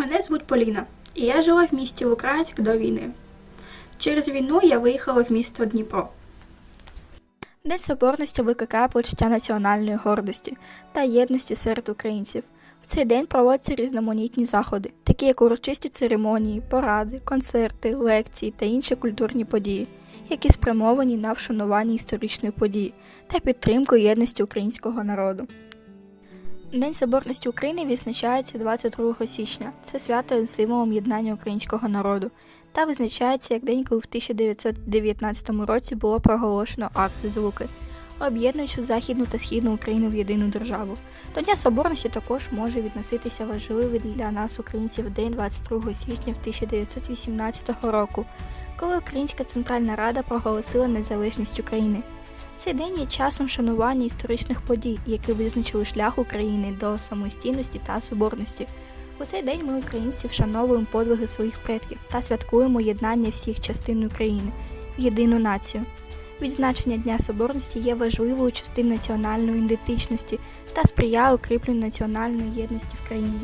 Мене звуть Поліна, і я жила в місті Українськ до війни. Через війну я виїхала в місто Дніпро. День Соборності викликає почуття національної гордості та єдності серед українців. В цей день проводяться різноманітні заходи, такі як урочисті церемонії, поради, концерти, лекції та інші культурні події, які спрямовані на вшанування історичної події та підтримку єдності українського народу. День Соборності України відзначається 22 січня. Це свято символом єднання українського народу та визначається як день, коли в 1919 році було проголошено акт Злуки, об'єднуючи Західну та Східну Україну в єдину державу. До Дня Соборності також може відноситися важливий для нас, українців, день 22 січня 1918 року, коли Українська Центральна Рада проголосила незалежність України. Цей день є часом шанування історичних подій, які визначили шлях України до самостійності та соборності. У цей день ми, українці, вшановуємо подвиги своїх предків та святкуємо єднання всіх частин України в єдину націю. Відзначення Дня Соборності є важливою частиною національної ідентичності та сприяє укріпленню національної єдності в країні.